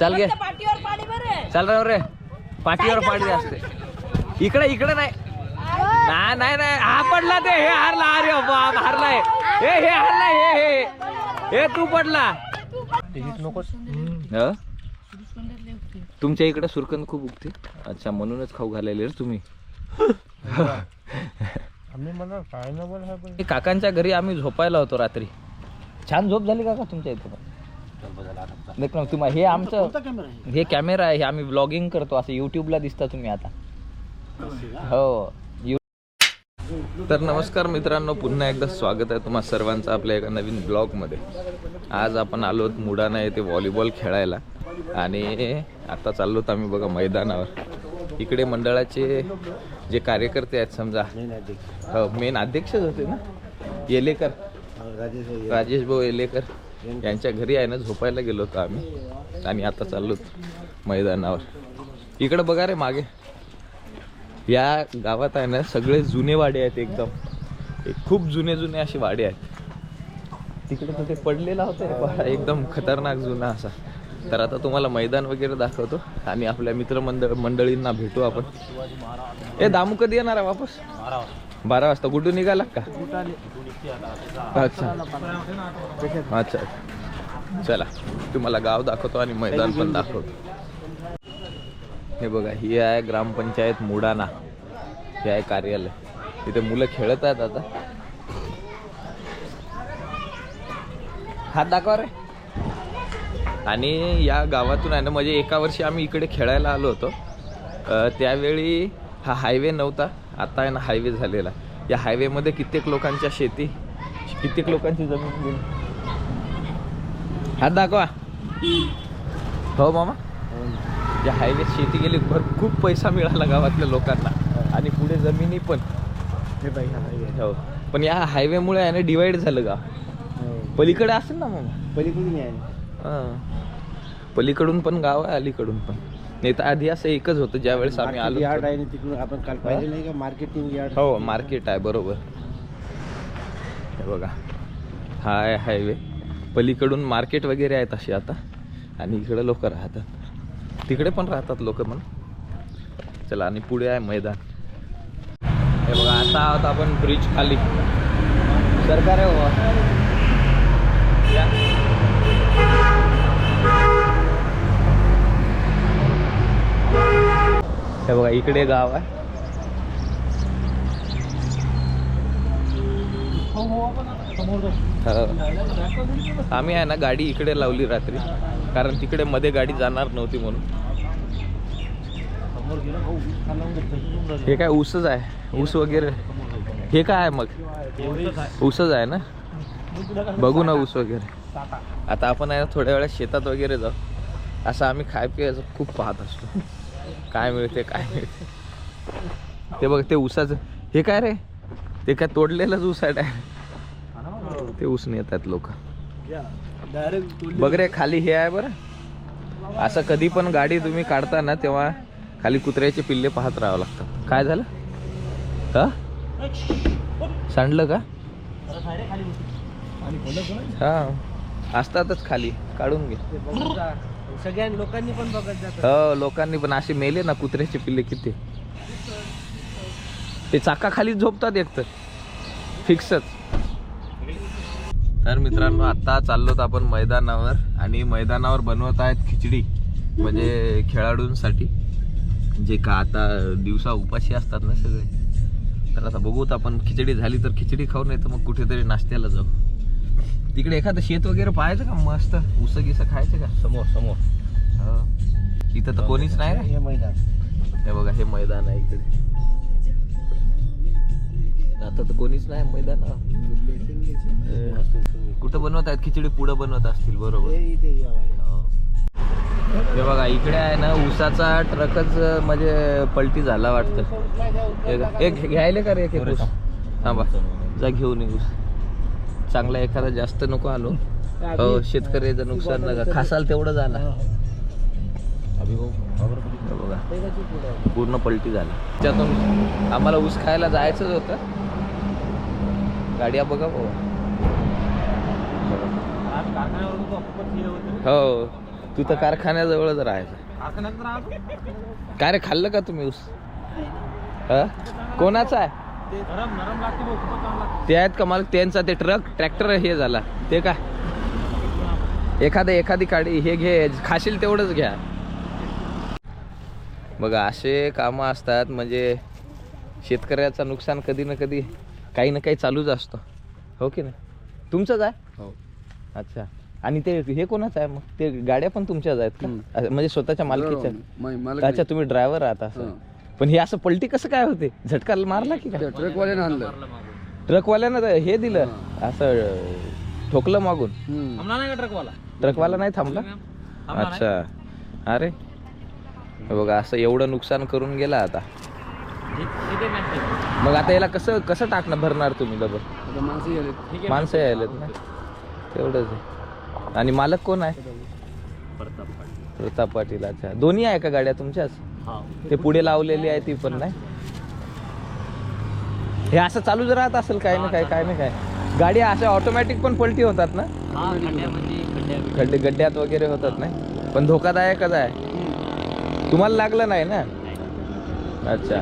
चाल घे बरे चाल राव रे. पाठीवर पाडी असते इकडे इकडे नाही. नाही नाही नाही. हा पडला ते. हे हारला. अरे बाप हारलाय हे. हे हारलाय हे हे. हे तू पडला. ह? तुमच्या इकडे सुरकंद खूप उगते. अच्छा म्हणूनच खाऊ घालायले रे तुम्ही. काकांच्या घरी आम्ही झोपायला होतो रात्री. छान झोप झाली काका तुमच्या इथे पण देख ना तुम्हा हे आमचं हे कॅमेरा आहे हे आम्ही ब्लॉगिंग करतो असं युट्यूबला दिसता तुम्ही आता. हो. यू- तर नमस्कार मित्रांनो पुन्हा एकदा स्वागत आहे तुम्हा सर्वांचं आपल्या एका नवीन ब्लॉगमध्ये आज आपण आलो मुडाना येथे व्हॉलीबॉल खेळायला. आणि आता चाललो आम्ही बघा मैदानावर. इकडे मंडळाचे जे कार्यकर्ते आहेत समजा. हो मेन अध्यक्षच होते ना? येलेकर. राजेश भाऊ येलेकर. यांच्या घरी आहे ना झोपायला गेलो होतो आम्ही. आणि आता चाललो मैदानावर. इकडं बघा रे मागे. या गावात आहे ना सगळे जुने वाडे आहेत एकदम. एक खूप जुने जुने असे वाडे आहेत. तिकडे तर ते पडलेला होता रे एकदम खतरनाक जुना असा. तर आता तुम्हाला मैदान वगैरे दाखवतो आणि आपल्या मित्रमंडळ मंडळींना भेटू आपण. ए दामू कधी येणार आहे वापस? बारा वाजता कुठून निघाला का? अच्छा. अच्छा. चला तुम्हाला गाव दाखवतो आणि मैदान पण दाखवतो. हे बघा ही आहे ग्रामपंचायत मुडाना. हे आहे कार्यालय. तिथे मुलं खेळत आहेत आता. हात दाखवा रे. आणि या गावातून आहे ना म्हणजे एका वर्षी आम्ही इकडे खेळायला आलो होतो. त्यावेळी हा हायवे नव्हता आता आहे ना हायवे झालेला. या हायवेमध्ये कित्येक लोकांच्या शेती कित्येक लोकांची जमीन गेली. हात दाखवा. हो मामा. या हायवे शेती गेली भर खूप पैसा मिळाला गावातल्या लोकांना. आणि पुढे जमिनी पण. हो पण या हायवेमुळे आहे ना डिवाइड झालं गाव. पलीकडे असेल ना मामा? हां. पलीकडून पण गाव आहे अलीकडून पण. नाही तर आधी असं एकच होतं ज्या वेळेस आम्ही आलो यार्ड. आहे ना तिकडून आपण काल पाहिले नाही का? मार्केटिंग यार्ड हो मार्केट आहे बरोबर. हे बघा. हा आहे हायवे पलीकडून मार्केट वगैरे आहेत असे आता. आणि इकडे लोक राहतात. तिकडे पण राहतात लोक पण. चला आणि पुढे आहे मैदान. हे बघा आता आहोत आपण ब्रिज खाली. सरकार आहे हे बघा इकडे गाव आहे. हो. आम्ही आहे ना गाडी इकडे लावली रात्री. कारण तिकडे मध्ये गाडी जाणार नव्हती म्हणून. हे काय ऊसच आहे. ऊस वगैरे. हे काय आहे मग? ऊसच आहे ना? बघू ना ऊस वगैरे. आता आपण आहे ना थोड्या वेळात शेतात वगैरे जाऊ. असं आम्ही खाय पियाचं खूप पाहत असतो. काय मिळते काय मिळते? ते बघ ते उसाचं हे काय रे? ते काय तोडलेलंच ऊस आहे ते ऊस नेतात लोक. बघ रे खाली हे आहे बरं. असं कधी पण गाडी तुम्ही काढता ना तेव्हा खाली कुत्र्याचे पिल्ले पाहत राहावं लागतं. काय झालं? का सांडलं का? हा. असतातच खाली. काढून घे. सगळ्या लोकांनी पण बघत जात हो लोकांनी पण असे मेले ना कुत्र्याचे पिल्ले किती. ते चाका खाली झोपतात एक तर. फिक्सच तर मित्रांनो आता चाललोत आपण मैदानावर आणि मैदानावर बनवत आहेत खिचडी म्हणजे खेळाडूंसाठी जे का आता दिवसा उपाशी असतात ना सगळे. तर आता बघूत आपण खिचडी झाली तर खिचडी खाऊ नाही तर मग कुठेतरी नाश्त्याला जाऊ. तिकडे एखादं शेत वगैरे पाहायचं का? मस्त उस गिसं खायचं का? समोर समोर. इथं तर कोणीच नाही रे. हे मैदान. हे बघा हे मैदान आहे इकडे. आता तर कोणीच नाही मैदान. कुठं बनवत आहेत? खिचडी पुढं बनवत असतील बरोबर. हे इथे या वाड्यात. हो. हे बघा इकडे आहे ना ऊसाचा ट्रकच म्हणजे पलटी झाला वाटतं. एक घ्यायले का रे एक एक ऊस? हा जा घेऊन ये ऊस. चांगला एखादा जास्त नको आलो. हो शेतकऱ्याचं नुकसान नका. खासाल तेवढं झाला. बघा. पूर्ण पलटी झाली. त्यातून आम्हाला ऊस खायला जायचंच होतं. गाड्या बघा भाऊ. हो. तू तर कारखान्याजवळच राहायचं. काय रे खाल्लं का तुम्ही ऊस? कोणाचा आहे? ते आहेत का मला त्यांचा ते ट्रक ट्रॅक्टर हे झाला. ते का एखादं एखादी काडी हे घे खाशील तेवढंच घ्या. बघा असे कामं असतात म्हणजे शेतकऱ्याचं नुकसान कधी ना कधी काही ना काही चालूच असतो. हो की नाही? तुमचंच आहे? हो. अच्छा. आणि ते हे कोणाचं आहे मग? ते गाड्या पण तुमच्याच आहेत म्हणजे स्वतःच्या मालकीच्या? अच्छा तुम्ही ड्रायव्हर आहात असं. पण हे असं पलटी कसं काय होते? झटका मारला की काय? ट्रकवाल्यानं आणलं. ट्रकवाल्यानं तर हे दिलं असं ठोकलं मागून. ट्रकवाला? नाही थांबला? अच्छा. अरे. हे बघा असं एवढं नुकसान करून गेला आता. मग आता याला कसं कसं टाकणं भरणार तुम्ही डबल माणसं यायलेत. ना. तेवढंच आहे. आणि मालक कोण आहे? प्रताप पाटील अच्छा. दोन्ही आहे का गाड्या तुमच्याच? ते पुढे लावलेली आहे ती पण नाही? हे असं चालूच राहत असेल काय ना काय काय ना काय गाडी अशा ऑटोमॅटिक पण पलटी होतात ना? खड्डे गड्ड्यात वगैरे होतात नाही? पण धोकादायकच आहे. तुम्हाला लागलं नाही ना? अच्छा.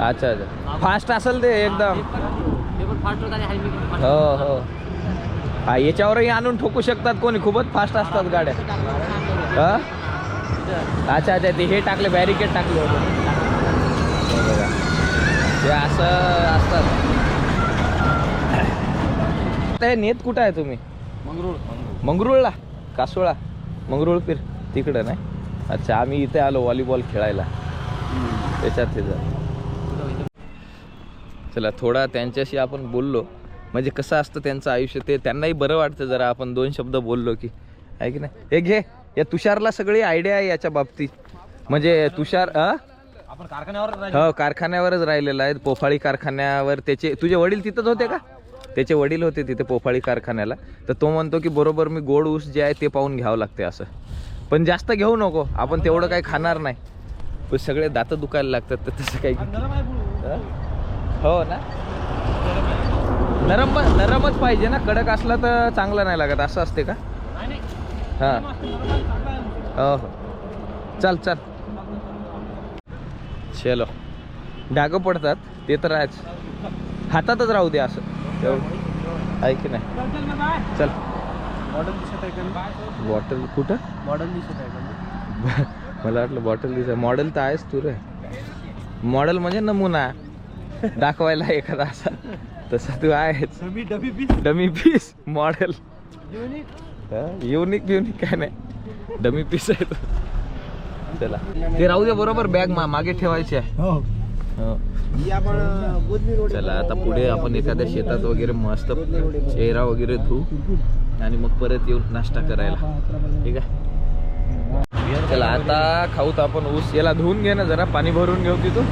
अच्छा अच्छा. फास्ट असेल ते एकदम. हो हो. हा याच्यावरही आणून ठोकू शकतात कोणी. खूपच फास्ट असतात गाड्या. हा? अच्छा अच्छा ते हे टाकले बॅरिकेड टाकले होते. बघा. ते असं असतात. हे नेत कुठं आहे तुम्ही? मंगरूळ मंगरुळला? कासोळा? मंगरुळ पीर तिकडं नाही? अच्छा आम्ही इथे आलो व्हॉलीबॉल खेळायला. त्याच्यात ते जरा. चला थोडा त्यांच्याशी आपण बोललो. म्हणजे कसं असतं त्यांचं आयुष्य ते त्यांनाही बरं वाटतं जरा आपण दोन शब्द बोललो की. आहे की नाही? हे घे. या तुषारला सगळी आयडिया आहे याच्या बाबतीत. म्हणजे तुषार अ? आपण कारखान्यावर हो कारखान्यावरच राहिलेला आहे. पोफाळी कारखान्यावर त्याचे तुझे वडील तिथंच होते का? त्याचे वडील होते तिथे पोफाळी कारखान्याला. तर तो म्हणतो की बरोबर मी गोड ऊस जे आहे ते पाहून घ्यावं लागते असं. पण जास्त घेऊ नको. आपण तेवढं काही खाणार नाही. पण सगळे दात दुखायला लागतात तर तसं काही अ? हो ना? नरम पण- नरमच पाहिजे ना? कडक असला तर चांगला नाही लागत. असं असते का? हां. हो हो. चल चल. चलो. डागं पडतात ते तर आहेच. हातातच राहू दे असं. आहे की नाही? चल. मॉडेल दिसत आहे का बॉटल कुठं? मॉडेल दिसत आहे का मला वाटलं बॉटल दिसत मॉडेल तर आहेस तू रे मॉडेल म्हणजे नमुना. दाखवायला एखादा असा. तसा तू आहेच. Piece dummy piece model unique unique काय नाही. डमी पीस आहे तो. चला. ते राहू दे बरोबर बॅग मा मागे ठेवायची आहे. हो. हो. चला आता पुढे आपण एखाद्या शेतात वगैरे मस्त चेहरा वगैरे धुऊ आणि मग परत येऊन नाश्ता करायला. ठीक आहे? चला आता खाऊत आपण ऊस. याला धुवून घे ना जरा पाणी भरून घेऊ तिथून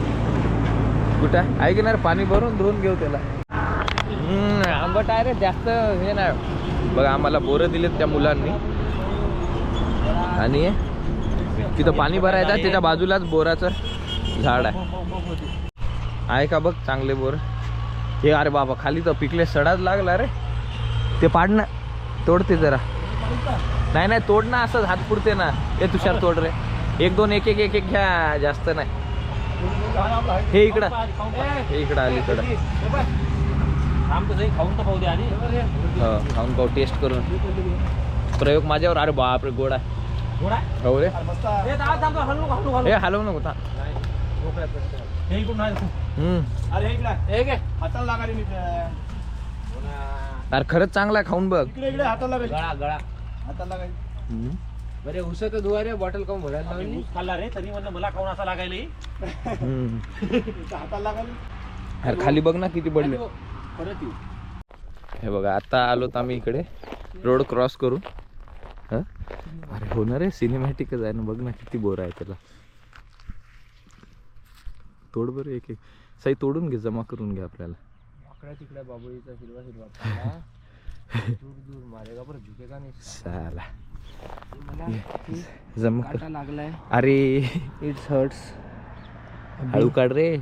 कुठं आहे? आहे की नाही रे? पाणी भरून धुवून घेऊ त्याला. हम्म, आंबट आहे रे जास्त हे नाही. बघा आम्हाला बोरं दिलेत त्या मुलांनी. आणि तिथं पाणी भरायचं त्याच्या बाजूलाच बोराचं झाड आहे. आहे का बघ चांगले बोर? हे अरे बाबा खाली तर पिकले सडाच लागला रे. ते पाडणं तोडते जरा. नाही नाही तोड ना असंच हात पुरते ना. हे तुषार तोड रे. एक दोन एक एक एक एक घ्या जास्त नाही. हे इकडं. हे इकडं अलीकडं इकडं. खाऊन तर पाहू दे आधी. हो खाऊन पाहू टेस्ट करून. प्रयोग माझ्यावर अरे बापरे गोड आहे. हो रे. हे हलवू नको. हे अरे खरंच चांगला आहे खाऊन बघ. इकडे इकडे हाताला लागायला. गळा गळा. हाताला लागायला. हम्म. बरे उस तर धुवारे बॉटल कम भरायला खाल्ला रे तरी म्हणलं मला खाऊन असा लागायला. हाताला लागायला. अरे खाली बघ ना किती पडले. परत येऊ. हे बघा आता आलोत आम्ही इकडे. रोड क्रॉस करून. हं? अरे होणार आहे. सिनेमॅटिकच आहे ना. बघ ना किती बोर आहे त्याला. तोड बरं एक एक. साई तोडून घे जमा करून घे आपल्याला. तिकड्या बाबळीचा हिरवा हिरवा पाला. दूर दूर मारेगा पर झुकेगा नाही. साला. जमा कर. लागलाय. अरे. इट्स हर्ट्स हळू काढ रे.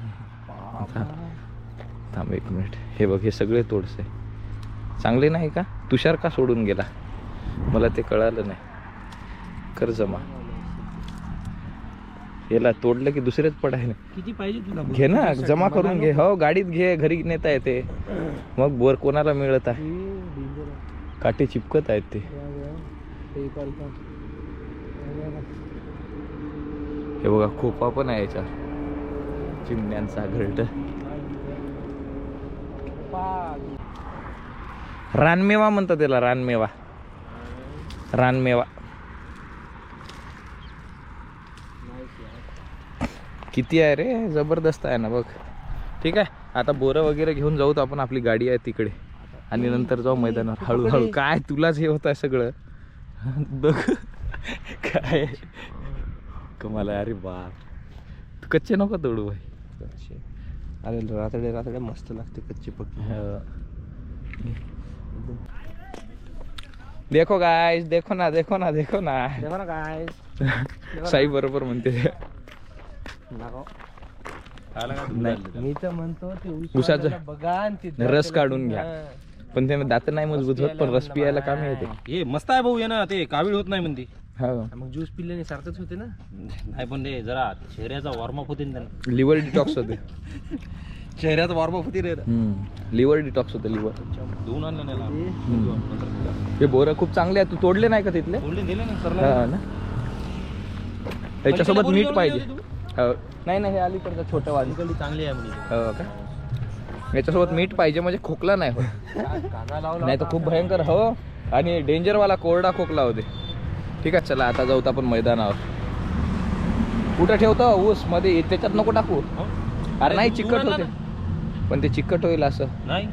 थांब एक मिनिट. हे बघ हे सगळे तोडसे चांगले नाही का? तुषार का सोडून गेला? मला ते कळालं नाही. कर जमा. याला तोडलं की दुसरेच पडाय ना किती पाहिजे तुला घे ना जमा करून घे. हो गाडीत घे घरी नेता येते. मग बोर कोणाला मिळत आहे? काटे चिपकत आहेत ते. हे बघा खोपा पण आहे याच्या चिमण्यांचा घरट. रानमेवा म्हणतात त्याला रानमेवा. रानमेवा. किती आहे रे? जबरदस्त आहे ना बघ. ठीक आहे? आता बोरं वगैरे घेऊन जाऊ तर आपण आपली गाडी आहे तिकडे. आणि नंतर जाऊ मैदानावर. हळूहळू. काय? तुलाच हे होत आहे सगळं. बघ. काय? कमाल अरे बाप. तू कच्चे नको तोडू भाई. अरे रातडे रातडे मस्त लागते कच्ची पक्की. देखो गाय देखो ना देखो ना देखो ना. तेव्हा ना काय साई बरोबर म्हणते. मी तर म्हणतो वाल्याला बघा रस काढून घ्या. पण ते दात नाही मजबूत होत पण रस पियायला कामी येते. हे मस्त आहे भाऊ ये ना ते कावीळ होत नाही म्हणते. हा. मग ज्यूस पिल्याने सारखंच होते ना? नाही पण ते जरा चेहऱ्याचा वॉर्मअप होते ना त्यांना. लिव्हर डिटॉक्स होते. चेहऱ्याचा वॉर्मअप होते रे. लिव्हर डिटॉक्स होते लिव्हर धुवून आणलं नाही हे? बोरं खूप चांगले आहे तू तोडले नाही का तिथले? बोलले दिले ना हा त्याच्यासोबत मीठ पाहिजे. हो. नाही नाही हे अलीकडचं छोटं वाली. चांगली आहे म्हणजे हो का? याच्यासोबत मीठ पाहिजे म्हणजे खोकला नाही होत. लावला नाही तर खूप भयंकर हो. आणि डेंजर वाला कोरडा खोकला होते. ठीक आहे चला आता जाऊत आपण मैदानावर. कुठं ठेवतो? ऊसमध्ये त्याच्यात नको टाकू. अरे नाही चिकट होते. पण ते चिकट होईल असं. नाही.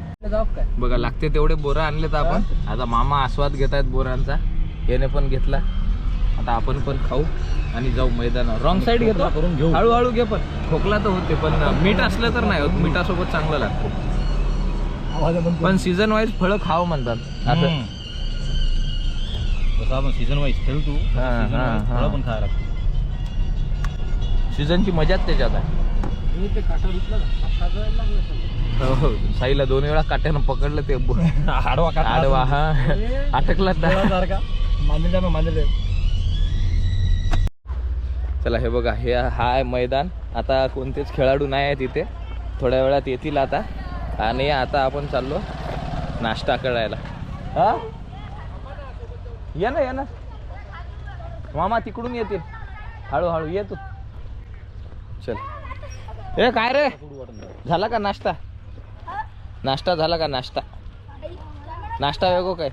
बघा लागते तेवढे बोरं आणलेत आपण. आता मामा आस्वाद घेत आहेत बोरांचा. याने पण घेतला. आता आपण पण खाऊ आणि जाऊ मैदानावर. रॉंग साईड घेतो. करून घेऊ. हळूहळू घे पण. खोकला तर होते पण मीठ असलं तर नाही होत. मिठासोबत चांगलं लागतं. पण सीझन वाईज फळं खाव म्हणतात. आता आपण सीझन वाईज खेळतो. हा, हा, हा. फळं पण खायला लागतं. सीझनची मजाच त्याच्यात आहे. मी ते काटा घेतला सगळं लागलं सगळं. हो हो. साईला दोन वेळा काट्यानं पकडलं ते ब- आडवा काटा आडवा हा. अटकला सारखा. ना चला हे बघा हे हा आहे मैदान. आता कोणतेच खेळाडू नाही आहेत इथे. थोड्या वेळात येतील आता. आणि आता आपण चाललो नाश्ता करायला. हा? ये ना ये ना. मामा तिकडून येतील. हळूहळू ये तू. चल. ए काय रे? झाला का नाश्ता? नाश्ता झाला का नाश्ता? नाश्ता वेगो काय?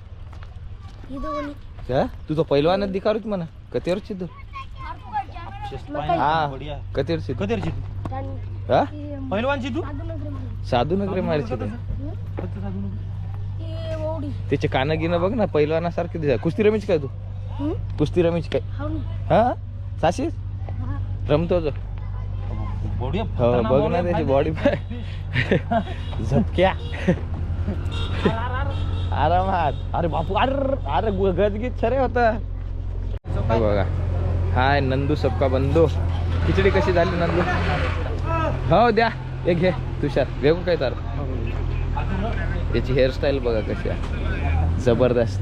तुझं पहिलवानच दिखावत म्हणा. कथेवरची तू हा तू? कधीरची हा? पहिलवानची तू साधू नगरे मारची ते त्याचे कान गिनं बघ ना पहिलवानासारखे दिसा कुस्ती रमीच काय तू? कुस्ती रमीच काय? हा? साशीस रमतो जो. हो बघ ना त्याची. बॉडी झपक्या. आरामात अरे बापू अरे अरे गु- गजगीत छरे होता. हे बघा. हाय नंदू सबका बंधू. खिचडी कशी झाली नंदू? हो द्या. एक घे तुषार. वेगळं काय तर? त्याची हेअरस्टाईल बघा कशी आहे. जबरदस्त.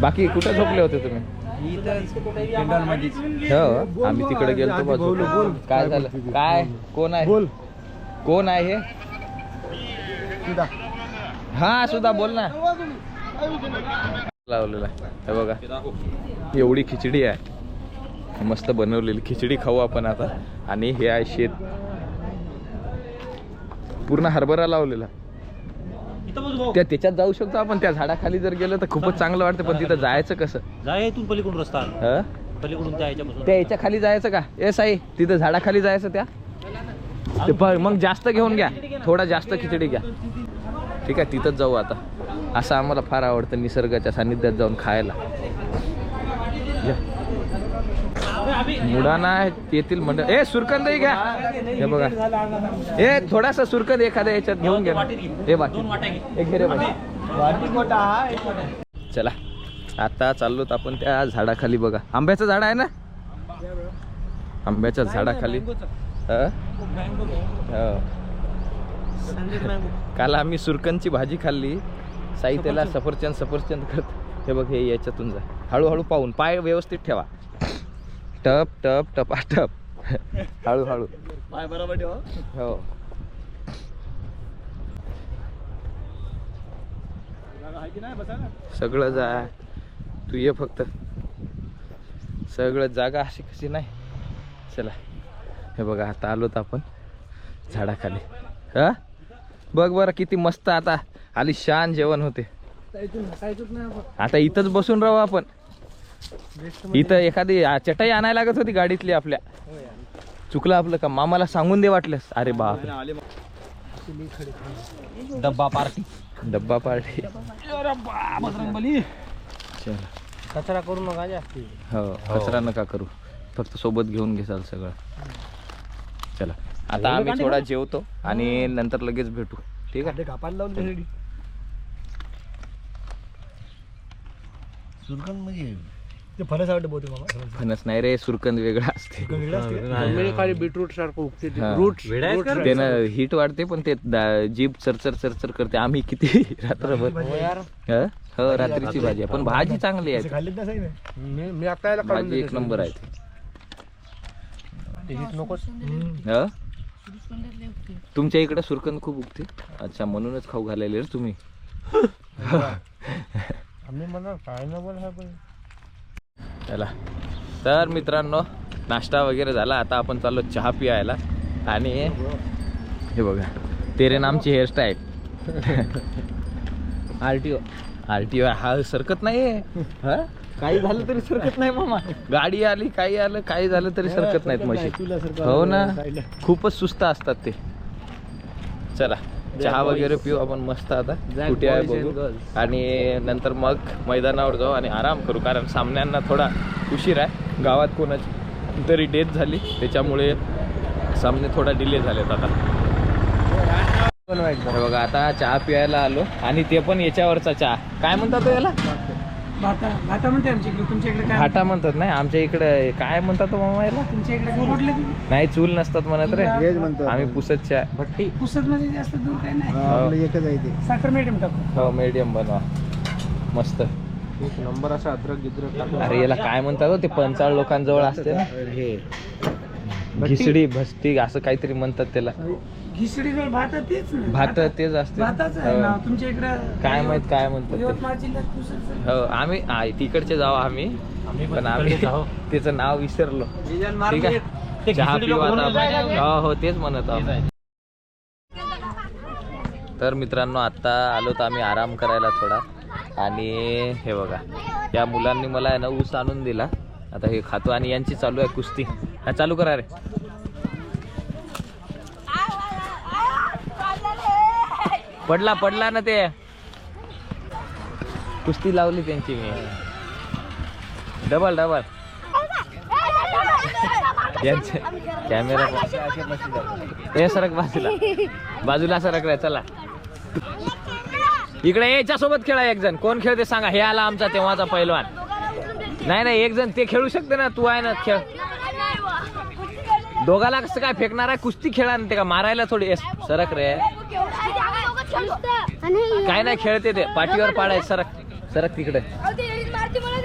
बाकी कुठे झोपले होते तुम्ही? हो आम्ही तिकडे गेलो बाजू काय झालं? काय? कोण आहे? बोल. कोण आहे हे? हा सुद्धा बोल ना. लावलेला. हे बघा. एवढी खिचडी आहे. मस्त बनवलेली. खिचडी खाऊ आपण आता. आणि हे आहे शेत. पूर्ण हरभरा लावलेला. त्या त्याच्यात जाऊ शकतो आपण. त्या झाडाखाली जर गेलं तर खूपच चांगलं वाटतं पण तिथं जायचं कसं? जाय इथून पलीकडून रस्ता. हं? पलीकडून त्या ह्याच्यापासून त्या याच्या खाली जायचं का? ए साई तिथं झाडाखाली जायचं त्या? ते प- मग जास्त घेऊन घ्या. थोडा जास्त खिचडी घ्या. ठीक आहे तिथंच जाऊ आता. असं आम्हाला फार आवडतं निसर्गाच्या सानिध्यात जाऊन खायला घ्या. मुडाना येतील मंडळ ए सुरकंदही घ्या. हे बघा. ए थोडासा सुरकंद एखाद्या याच्यात घेऊन घ्या. हे बाकी. एक घे रे बाकी. चला. आता चाललोत आपण त्या झाडाखाली बघा. आंब्याचं झाड आहे ना? आंब्याच्या झाडाखाली. काल आम्ही सुरकनची भाजी खाल्ली. साई त्याला सफरचंद सफरचंद करत हे बघ हे याच्यातून जा. हळूहळू पाहून. पाय व्यवस्थित ठेवा. टप टप टपा टप. हळूहळू पाय बरोबर ठेवा हो. सगळं जा. तू ये फक्त. सगळं जागा अशी कशी नाही. चला. हे बघा आता आलोत आपण झाडाखाली. हा? बघ बरं किती मस्त आता. आली शान जेवण होते. आता इथंच बसून राहू आपण. इथं एखादी चटई आणायला लागत होती गाडीतली आपल्या. चुकलं आपलं का? मामाला सांगून दे वाटलंस. अरे बाप डब्बा पार्टी. डब्बा पार्टी. कचरा करू नका जास्ती. हो कचरा नका करू. फक्त सोबत घेऊन घेसाल सगळं. चला. आता आम्ही थोडा जेवतो आणि नंतर लगेच भेटू. ठीक आहे? कापायला लावून म्हणजे ते फणस आवडते बहुतेक मामा फणस. फणस नाही रे सुरकंद वेगळा असते. सुरकन वेगळं असते. खाली बीटरूट सारखं उगते हा. वेडायच कर त्यानं हीट वाढते पण ते दा- जीभ चरचर चरचर करते. आम्ही किती रात्रभर. ह? हो रात्रीची भाजी आहे. पण भाजी चांगली असं आहे नाही मी मी आता याला भाजी एक नंबर आहे. ती. नकोच ह? तुमच्या इकडे सुरकंद खूप उगते? अच्छा म्हणूनच खाऊ घालायले रे तुम्ही आम्ही म्हणा काय हा पण. चला. तर मित्रांनो नाश्ता वगैरे झाला. आता आपण चाललो चहा पियायला. आणि हे बघा तेरे नामची hairstyle R T O R T O हा सरकत नाही हा? काही झालं तरी सरकत नाही मामा. गाडी आली काही आलं काही झालं तरी सरकत नाहीत सारखं हो ना. खूपच सुस्त असतात ते. चला. चहा वगैरे पिऊ आपण मस्त आता. कुठे आहे बघू. आणि नंतर मग मैदानावर जाऊ आणि आराम करू कारण सामन्यांना थोडा उशीर आहे. गावात कोणाची तरी डेथ झाली त्याच्यामुळे सामने थोडा डिले झालेत आता. बघा आता चहा पियायला आलो आणि ते पण याच्यावरचा चहा. काय म्हणतात याला? भाता भाता म्हणते आमच्या इकडे. तुमच्या इकडे काय घाटा म्हणतात नाही आमच्या इकडे काय म्हणतात तो मामा याला? तुमच्या इकडे काय म्हटलं तुम्ही? नाही चूल नसतात म्हणत रे. Veg म्हणतात. आम्ही पुसत चहा. भट्टी. पुसत मध्ये जास्त दूर काय नाही. हा, आपलं एकच आहे ते. साखर मिडियम टाकू. हो मीडियम बनवा. मस्त. एक नंबर असा अद्रक गिद्रक टाकून. अरे याला काय म्हणतात हो ते पंचाळ लोकांजवळ असते ना. हे. घिसडी भस्ती असं काहीतरी म्हणतात त्याला. जवळ भात तेच ना भात तेच असते. भाताच आहे हो. नाव तुमच्या इकडे काय माहीत काय म्हणतात यवतमाळ जिल्ह्यात पुसत ते हो आम्ही तिकडचे जाऊ आम्ही. पण आम्ही त्याचं नाव विसरलो. ठीक आहे? चहा आपण. हो हो तेच म्हणत आहोत. तर मित्रांनो आत्ता आलो तर आम्ही आराम करायला थोडा. आणि हे बघा या मुलांनी मला आहे ना ऊस आणून दिला. आता हे खातो आणि यांची चालू आहे कुस्ती. हा चालू करा रे. पडला पडला ना ते. कुस्ती लावली त्यांची मी. डबल डबल यांचे कॅमेरा हे सरक बाजूला. बाजूला सरक रे चला. इकडे याच्या सोबत खेळा एक जण. कोण खेळते सांगा. हे आला आमचा तेव्हाचा पैलवान. नाही नाही एक जण ते खेळू शकते ना. तू आहे ना खेळ. दोघाला कसं काय फेकणार आहे? कुस्ती खेळा ना ते का मारायला थोडी सरक रे. काय नाही खेळते ते. पाठीवर पाडाय सरक. सरक तिकडे.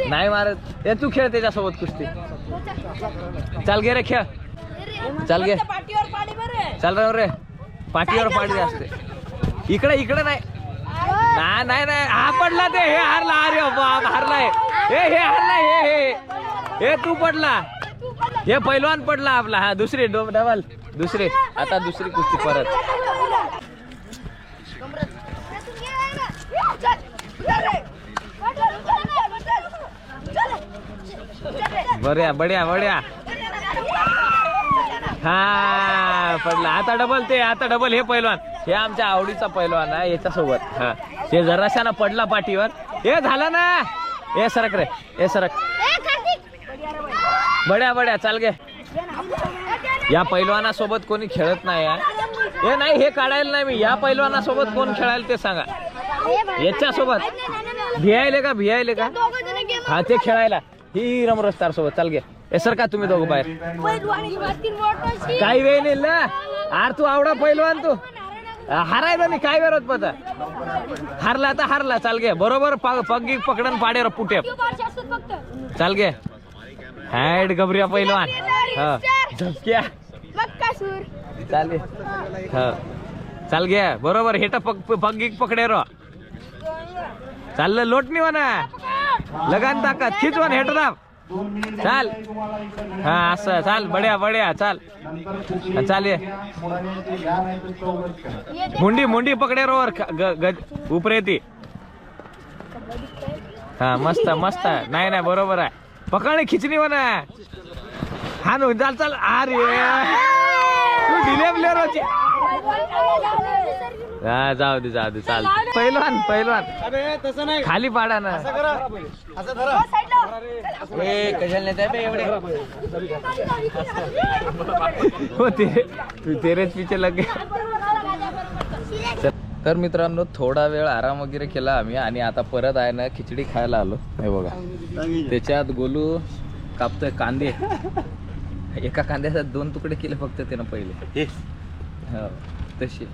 नाही मारत. ए तू खेळ त्याच्यासोबत कुस्ती. चाल गे रे खेळ. चाल गे. चाल रे रे. पाठीवर पाडी असते. इकडे इकडे नाही. नाही हा पडला ते. हे हारला. अरे बाप हारलाय हे. हे हारलाय हे हे. हे तू पडला. हे पैलवान पडला आपला. हा दुसरी डबल. दुसरी. आता दुसरी कुस्ती परत. बढ्या बढ्या बढ्या. हा पडला. आता डबल ते आता डबल हे पैलवान. हे आमच्या आवडीचा पैलवान आहे याच्यासोबत. हा. ते जराशानं पडला पाठीवर. हे झालं ना. हे सरक रे हे सरक. बड्या बड्या चाल गे. या पैलवानासोबत कोणी खेळत नाही हे. नाही हे काढायला नाही मी. या पैलवानासोबत कोण खेळायला ते सांगा. याच्यासोबत. भियायले का भियायले का? हा ते खेळायला. ही रमरस्तार सोबत. चाल गे हे सर का तुम्ही दोघं बाहेर? काही वेळ नाही ना. आर तू आवडा पैलवान तू. हारायचं नाही काय विरोध पता? हारला तर हारला चाल गे बरोबर पग पकडन पाडे पुटे. चाल गे हॅड गबरिया पहिलवान हा. झपक्या चाल हा. चाल गे बरोबर हेट पग पगी पकडे रो चाललं लोट नाही म्हणा. लगान ताकद खिच वन हेट दाब चाल। हा असं चाल बड्या बड्या चाल. चाल ये. मुंडी मुंडी पकडे रोवर उपरे ती. हा मस्त मस्त. नाही नाही बरोबर आहे. पकडणे खिचणी म्हणा हा नो चाल चाल. अरे. तू डिले प्लेअर हा जाऊ दे जाऊ दे चाल पहिलवान पहिलवान खाली पाडा ना. ए, कशाला नेताय बे एवढे? हो ते तेरेच पिचे लगे तर मित्रांनो थोडा वेळ आराम वगैरे केला आम्ही आणि आता परत आहे ना खिचडी खायला आलो. हे बघा. त्याच्यात गोलू कापतोय कांदे. एका कांद्याचा दोन तुकडे केले फक्त त्यानं पहिले. हो. तसे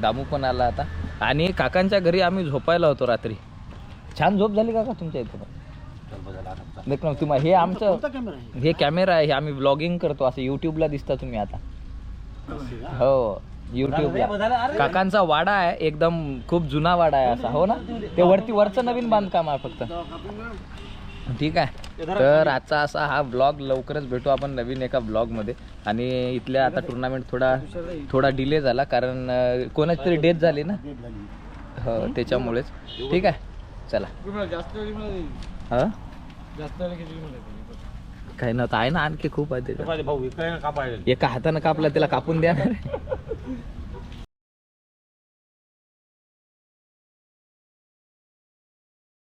दामू पण आला आता. आणि काकांच्या घरी आम्ही झोपायला होतो रात्री. छान झोप झाली काका तुमच्या इथे पण. देख ना तुम्हा हे आमचं हे कॅमेरा आहे? हे आम्ही ब्लॉगिंग करतो. असं युट्यूबला दिसता तुम्ही आता. हो. युट्यूबला काकांचा वाडा आहे. एकदम खूप जुना वाडा आहे असा. हो ना? ते वरती वरचं नवीन बांधकाम आहे फक्त. ठीक आहे. तर आजचा असा हा ब्लॉग लवकरच भेटू आपण नवीन एका ब्लॉगमध्ये. आणि इथल्या आता टुर्नामेंट थोडा थोडा डिले झाला कारण कोणाची तरी डेथ झाली ना? हो त्याच्यामुळेच. ठीक आहे चला. हा? काही नव्हतं. आहे ना आणखी खूप आहे पाहिजे एका हातानं कापला त्याला कापून द्या.